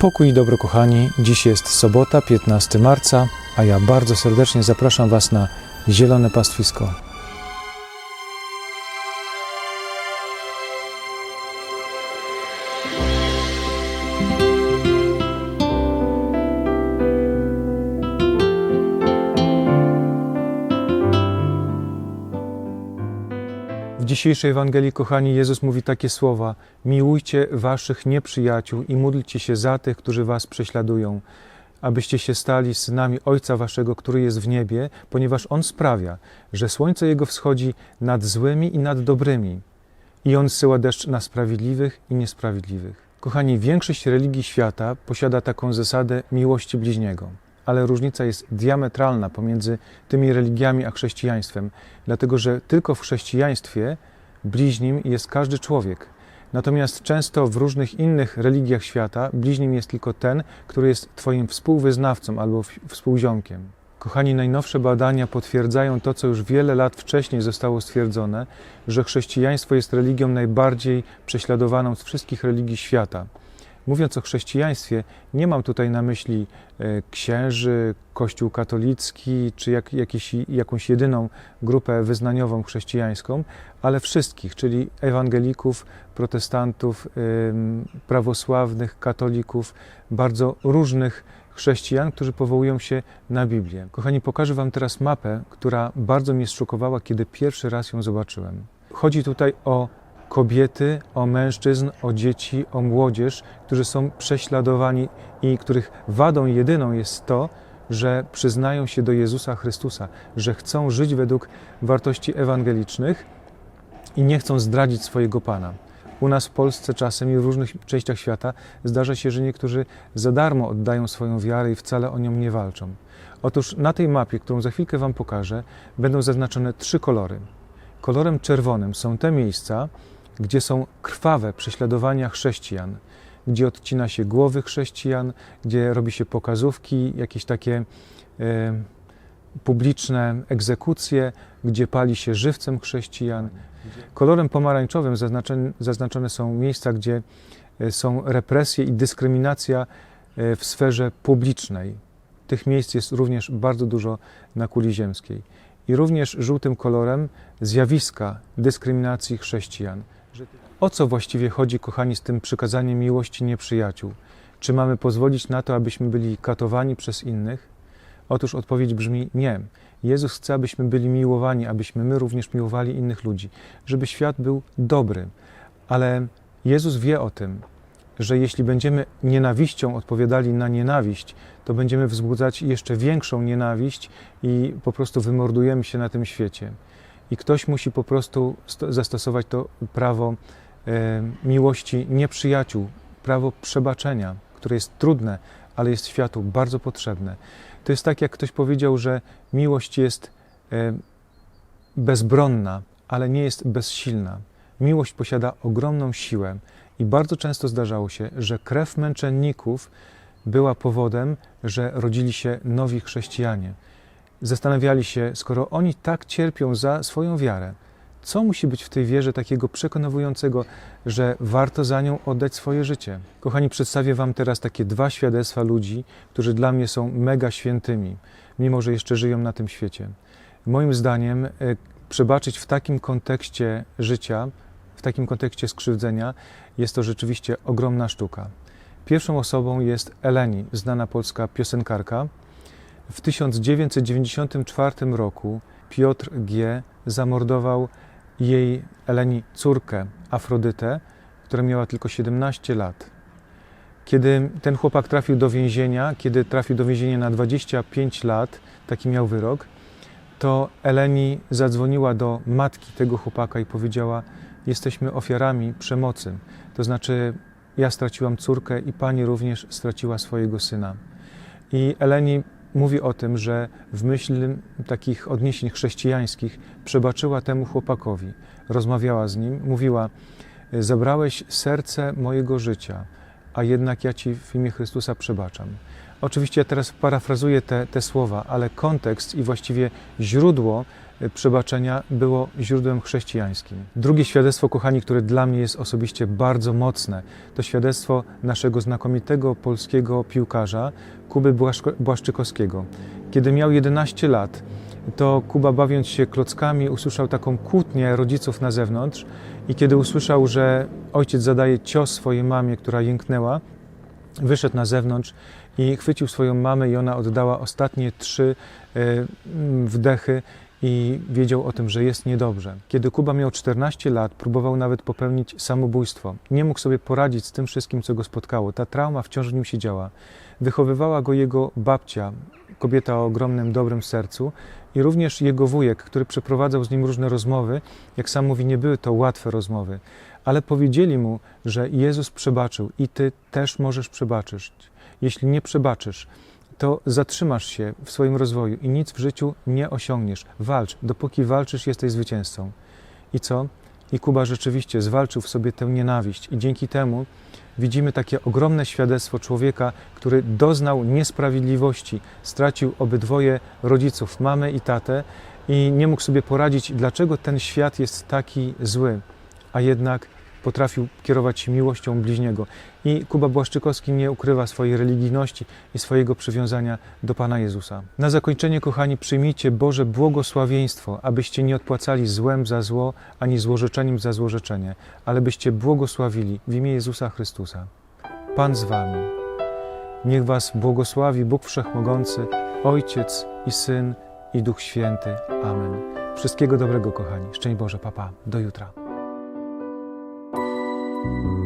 Pokój i dobro, kochani. Dziś jest sobota, 15 marca, a ja bardzo serdecznie zapraszam Was na Zielone Pastwisko. Dzisiejszej Ewangelii, kochani, Jezus mówi takie słowa: Miłujcie waszych nieprzyjaciół i módlcie się za tych, którzy was prześladują, abyście się stali synami Ojca waszego, który jest w niebie, ponieważ On sprawia, że słońce Jego wschodzi nad złymi i nad dobrymi, i On zsyła deszcz na sprawiedliwych i niesprawiedliwych. Kochani, większość religii świata posiada taką zasadę miłości bliźniego ale różnica jest diametralna pomiędzy tymi religiami a chrześcijaństwem, dlatego że tylko w chrześcijaństwie bliźnim jest każdy człowiek. Natomiast często w różnych innych religiach świata bliźnim jest tylko ten, który jest Twoim współwyznawcą albo współziomkiem. Kochani, najnowsze badania potwierdzają to, co już wiele lat wcześniej zostało stwierdzone, że chrześcijaństwo jest religią najbardziej prześladowaną z wszystkich religii świata. Mówiąc o chrześcijaństwie, nie mam tutaj na myśli e, księży, Kościół katolicki czy jak, jakiś, jakąś jedyną grupę wyznaniową chrześcijańską, ale wszystkich, czyli ewangelików, protestantów, prawosławnych, katolików, bardzo różnych chrześcijan, którzy powołują się na Biblię. Kochani, pokażę Wam teraz mapę, która bardzo mnie zszokowała, kiedy pierwszy raz ją zobaczyłem. Chodzi tutaj o kobiety, o mężczyzn, o dzieci, o młodzież, którzy są prześladowani i których wadą jedyną jest to, że przyznają się do Jezusa Chrystusa, że chcą żyć według wartości ewangelicznych i nie chcą zdradzić swojego Pana. U nas w Polsce czasem i w różnych częściach świata zdarza się, że niektórzy za darmo oddają swoją wiarę i wcale o nią nie walczą. Otóż na tej mapie, którą za chwilkę Wam pokażę, będą zaznaczone trzy kolory. Kolorem czerwonym są te miejsca, gdzie są krwawe prześladowania chrześcijan, gdzie odcina się głowy chrześcijan, gdzie robi się pokazówki, jakieś takie e, publiczne egzekucje, gdzie pali się żywcem chrześcijan. Kolorem pomarańczowym zaznaczone, są miejsca, gdzie e, są represje i dyskryminacja e, w sferze publicznej. Tych miejsc jest również bardzo dużo na kuli ziemskiej. I również żółtym kolorem zjawiska dyskryminacji chrześcijan. O co właściwie chodzi, kochani, z tym przykazaniem miłości nieprzyjaciół? Czy mamy pozwolić na to, abyśmy byli katowani przez innych? Otóż odpowiedź brzmi nie. Jezus chce, abyśmy byli miłowani, abyśmy my również miłowali innych ludzi, żeby świat był dobry. Ale Jezus wie o tym, że jeśli będziemy nienawiścią odpowiadali na nienawiść, to będziemy wzbudzać jeszcze większą nienawiść i po prostu wymordujemy się na tym świecie. I ktoś musi po prostu zastosować to prawo e, miłości nieprzyjaciół, prawo przebaczenia, które jest trudne, ale jest światu bardzo potrzebne. To jest tak, jak ktoś powiedział, że miłość jest e, bezbronna, ale nie jest bezsilna. Miłość posiada ogromną siłę i bardzo często zdarzało się, że krew męczenników była powodem, że rodzili się nowi chrześcijanie zastanawiali się, skoro oni tak cierpią za swoją wiarę, co musi być w tej wierze takiego przekonującego, że warto za nią oddać swoje życie? Kochani, przedstawię Wam teraz takie dwa świadectwa ludzi, którzy dla mnie są mega świętymi, mimo że jeszcze żyją na tym świecie. Moim zdaniem, e, przebaczyć w takim kontekście życia, w takim kontekście skrzywdzenia, jest to rzeczywiście ogromna sztuka. Pierwszą osobą jest Eleni, znana polska piosenkarka, w 1994 roku Piotr G. zamordował jej Eleni córkę Afrodytę, która miała tylko 17 lat. Kiedy ten chłopak trafił do więzienia, kiedy trafił do więzienia na 25 lat, taki miał wyrok, to Eleni zadzwoniła do matki tego chłopaka i powiedziała: Jesteśmy ofiarami przemocy. To znaczy, ja straciłam córkę i pani również straciła swojego syna. I Eleni mówi o tym, że w myśl takich odniesień chrześcijańskich przebaczyła temu chłopakowi, rozmawiała z nim, mówiła: Zabrałeś serce mojego życia, a jednak ja ci w imię Chrystusa przebaczam. Oczywiście ja teraz parafrazuję te, te słowa, ale kontekst i właściwie źródło y, przebaczenia było źródłem chrześcijańskim. Drugie świadectwo, kochani, które dla mnie jest osobiście bardzo mocne, to świadectwo naszego znakomitego polskiego piłkarza Kuby Błaszczykowskiego. Kiedy miał 11 lat, to Kuba, bawiąc się klockami, usłyszał taką kłótnię rodziców na zewnątrz i kiedy usłyszał, że ojciec zadaje cios swojej mamie, która jęknęła, wyszedł na zewnątrz i chwycił swoją mamę i ona oddała ostatnie trzy e, mm, wdechy i wiedział o tym, że jest niedobrze. Kiedy Kuba miał 14 lat, próbował nawet popełnić samobójstwo. Nie mógł sobie poradzić z tym wszystkim, co go spotkało. Ta trauma wciąż w nim siedziała. Wychowywała go jego babcia, kobieta o ogromnym, dobrym sercu i również jego wujek, który przeprowadzał z nim różne rozmowy. Jak sam mówi, nie były to łatwe rozmowy, ale powiedzieli mu, że Jezus przebaczył i ty też możesz przebaczyć. Jeśli nie przebaczysz, to zatrzymasz się w swoim rozwoju i nic w życiu nie osiągniesz. Walcz, dopóki walczysz, jesteś zwycięzcą. I co? I Kuba rzeczywiście zwalczył w sobie tę nienawiść, i dzięki temu widzimy takie ogromne świadectwo człowieka, który doznał niesprawiedliwości, stracił obydwoje rodziców, mamę i tatę, i nie mógł sobie poradzić, dlaczego ten świat jest taki zły, a jednak potrafił kierować się miłością bliźniego. I Kuba Błaszczykowski nie ukrywa swojej religijności i swojego przywiązania do Pana Jezusa. Na zakończenie, kochani, przyjmijcie Boże błogosławieństwo, abyście nie odpłacali złem za zło, ani złorzeczeniem za złorzeczenie, ale byście błogosławili w imię Jezusa Chrystusa. Pan z Wami. Niech Was błogosławi Bóg Wszechmogący, Ojciec i Syn i Duch Święty. Amen. Wszystkiego dobrego, kochani. Szczęść Boże, papa. Do jutra. Thank you.